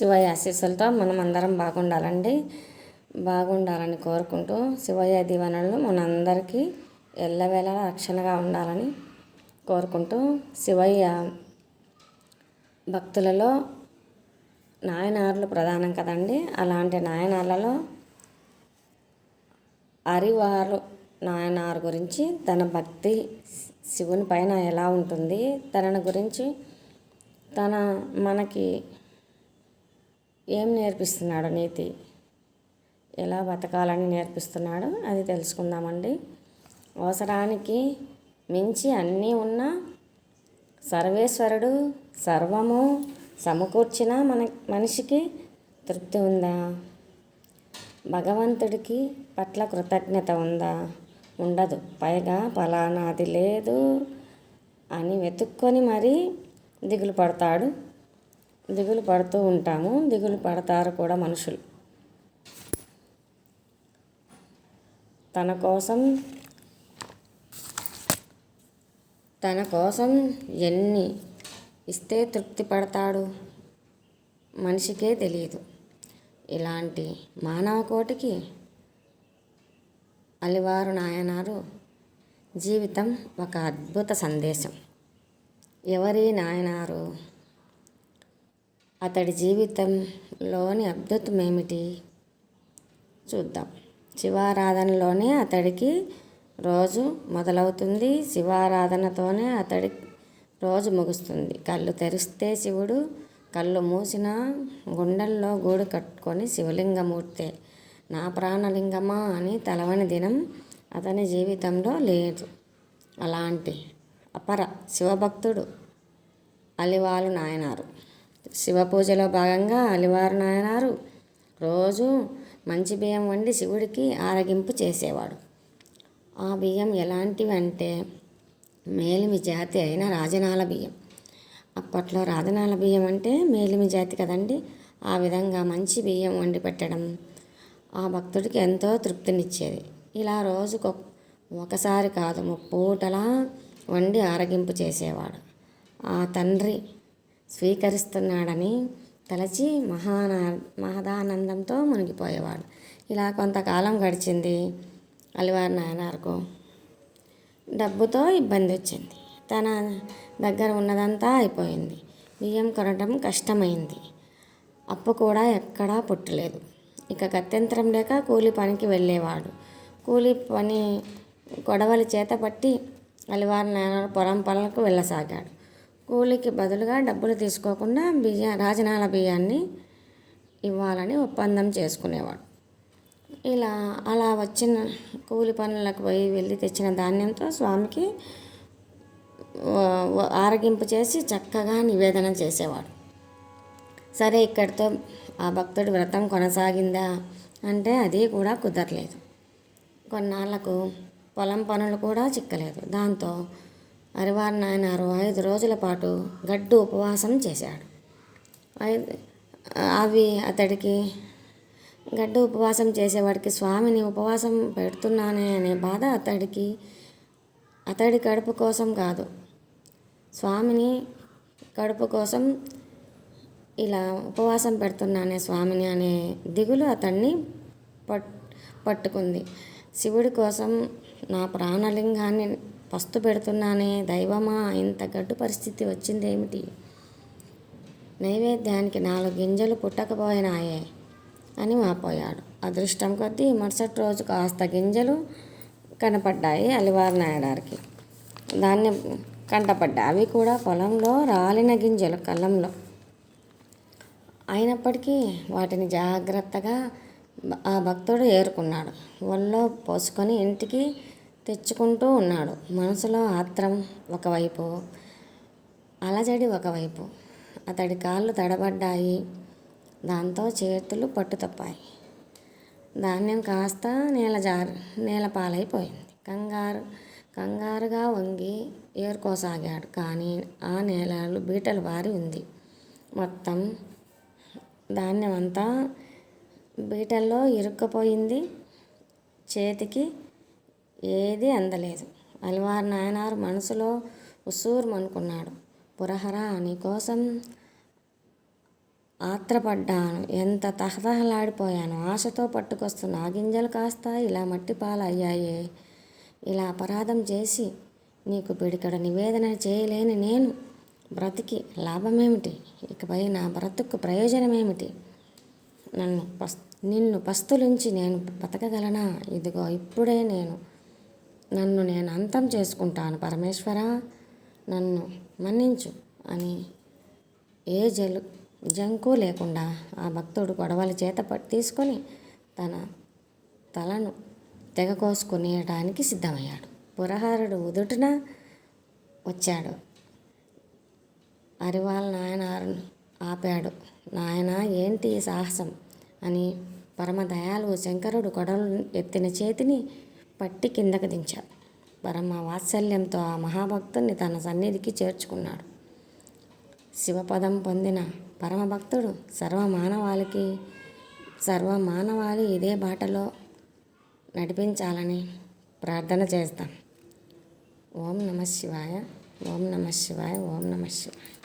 శివయ్య ఆశీస్సులతో మనం అందరం బాగుండాలండి. బాగుండాలని కోరుకుంటూ శివయ్య దీవెనలు మనందరికీ ఎల్లవేళలా రక్షణగా ఉండాలని కోరుకుంటూ శివయ్య భక్తులలో నాయనార్లు ప్రధానం కదండి. అలాంటి నాయనార్లలో అరివారు నాయనార్ గురించి తన భక్తి శివుని పైన ఎలా ఉంటుంది తనని గురించి తన మనకి ఏం నేర్పిస్తున్నాడు నీతి? ఎలా బతకాలని నేర్పిస్తున్నాడు? అది తెలుసుకుందామండి. అవసరానికి మించి అన్నీ ఉన్న సర్వేశ్వరుడు సర్వము సమకూర్చిన మన మనిషికి తృప్తి ఉందా? భగవంతుడికి పట్ల కృతజ్ఞత ఉందా? ఉండదు. పైగా ఫలానాది లేదు అని వెతుక్కొని మరీ దిగులు పడతాడు దిగులు పడుతూ ఉంటాము. దిగులు పడతారు కూడా మనుషులు. తన కోసం తన కోసం ఎన్ని ఇస్తే తృప్తి పడతాడు? మనిషికే తెలియదు ఇలాంటి మానవ కోటికి అలివారు నాయనారు జీవితం ఒక అద్భుత సందేశం. ఎవరి నాయనారు అతడి జీవితంలోని అద్భుతం ఏమిటి చూద్దాం. శివారాధనలోనే అతడికి రోజు మొదలవుతుంది. శివారాధనతోనే అతడి రోజు ముగుస్తుంది. కళ్ళు తెరిస్తే శివుడు కళ్ళు మూసిన గుండెల్లో గూడు కట్టుకొని శివలింగమూర్తే. నా ప్రాణలింగమా అని తలవని దినం అతని జీవితంలో లేదు. అలాంటి అపర శివభక్తుడు అలివాలు నాయనారు. శివ పూజలో భాగంగా అలివారు నాయనారు రోజు మంచి బియ్యం వండి శివుడికి ఆరగింపు చేసేవాడు. ఆ బియ్యం ఎలాంటివి అంటే మేలిమి జాతి అయిన రాజనాల బియ్యం. అప్పట్లో రాజనాల బియ్యం అంటే మేలిమి జాతి కదండి. ఆ విధంగా మంచి బియ్యం వండి పెట్టడం ఆ భక్తుడికి ఎంతో తృప్తినిచ్చేది. ఇలా రోజుకు ఒకసారి కాదు ముప్పూటలా వండి ఆరగింపు చేసేవాడు. ఆ తండ్రి స్వీకరిస్తున్నాడని తలచి మహానా మహదానందంతో మునిగిపోయేవాడు. ఇలా కొంతకాలం గడిచింది. అలివారి నాయనారుకు డబ్బుతో ఇబ్బంది వచ్చింది తన దగ్గర ఉన్నదంతా అయిపోయింది. బియ్యం కొనడం కష్టమైంది. అప్పు కూడా ఎక్కడా పుట్టలేదు. ఇక గత్యంతరం లేక కూలి పనికి వెళ్ళేవాడు. కూలి పని గొడవలి చేత పట్టి అలివారి నాయన పొలం పనులకు వెళ్ళసాగాడు. కూలికి బదులుగా డబ్బులు తీసుకోకుండా బియ్య రాజనాల బియ్యాన్ని ఇవ్వాలని ఒప్పందం చేసుకునేవాడు. ఇలా అలా వచ్చిన కూలి పనులకు పోయి వెళ్ళి తెచ్చిన ధాన్యంతో స్వామికి ఆరగింపు చేసి చక్కగా నివేదన చేసేవాడు. సరే ఇక్కడితో ఆ భక్తుడి వ్రతం కొనసాగిందా అంటే అది కూడా కుదరలేదు. కొన్నాళ్ళకు పొలం పనులు కూడా చిక్కలేదు. దాంతో అరివారిన ఆయన అరవై ఐదు రోజుల పాటు గడ్డు ఉపవాసం చేశాడు. ఐదు అవి అతడికి గడ్డు ఉపవాసం చేసేవాడికి స్వామిని ఉపవాసం పెడుతున్నానే అనే బాధ అతడికి అతడి కడుపు కోసం కాదు. స్వామిని కడుపు కోసం ఇలా ఉపవాసం పెడుతున్నానే స్వామిని అనే దిగులు అతన్ని పట్ పట్టుకుంది. శివుడి కోసం నా ప్రాణలింగాన్ని పస్తు పెడుతున్నానే దైవమా? ఇంత గడ్డు పరిస్థితి వచ్చిందేమిటి? నైవేద్యానికి నాలుగు గింజలు పుట్టకపోయినాయే అని వాపోయాడు. అదృష్టం కొద్దీ మరుసటి రోజు కాస్త గింజలు కనపడ్డాయి అలివారి నాయడారికి. దాన్ని కంటపడ్డాయి. అవి కూడా పొలంలో రాలిన గింజలు కళ్ళంలో. అయినప్పటికీ వాటిని జాగ్రత్తగా ఆ భక్తుడు ఏరుకున్నాడు. ఒళ్ళో పోసుకొని ఇంటికి తెచ్చుకుంటూ ఉన్నాడు. మనసులో ఆత్రం ఒకవైపు అలజడి ఒకవైపు. అతడి కాళ్ళు తడబడ్డాయి. దాంతో చేతులు పట్టు తప్పాయి ధాన్యం కాస్త నేల జారు నేల పాలైపోయింది కంగారు కంగారుగా వంగి ఏరుకోసాగాడు. కానీ ఆ నేలలు బీటలు బారి ఉంది. మొత్తం ధాన్యం అంతా బీటల్లో ఇరుక్కుపోయింది. చేతికి ఏది అందలేదు. అలివారు నాయనారు మనసులో ఉసూరుమనుకున్నాడు. పురహర నీకోసం ఆత్రపడ్డాను. ఎంత తహతహలాడిపోయాను. ఆశతో పట్టుకొస్తున్న ఆ గింజలు కాస్త ఇలా మట్టి పాలయ్యాయే ఇలా అపరాధం చేసి నీకు పిడికడ నివేదన చేయలేని నేను బ్రతికి లాభమేమిటి? ఇకపై నా బ్రతుకు ప్రయోజనమేమిటి? నన్ను పస్ నిన్ను పస్తులుంచి నేను బతకగలనా? ఇదిగో ఇప్పుడే నేను నన్ను నేను అంతం చేసుకుంటాను పరమేశ్వర. నన్ను మన్నించు అని ఏ జలు జంకు లేకుండా ఆ భక్తుడు గొడవల చేత తీసుకొని తన తలను తెగ కోసుకునేయడానికి సిద్ధమయ్యాడు. పురహారుడు ఉదుటిన వచ్చాడు. అరివాళ్ళ నాయన ఆపాడు. నాయన ఏంటి సాహసం? అని పరమ శంకరుడు గొడవలు ఎత్తిన చేతిని పట్టి కిందకు దించాడు. పరమ వాత్సల్యంతో ఆ మహాభక్తుడిని తన సన్నిధికి చేర్చుకున్నాడు. శివపదం పొందిన పరమభక్తుడు సర్వమానవాళికి సర్వమానవాళి ఇదే బాటలో నడిపించాలని ప్రార్థన చేస్తాం. ఓం నమ శివాయ ఓం నమ శివాయ ఓం నమ శివాయ.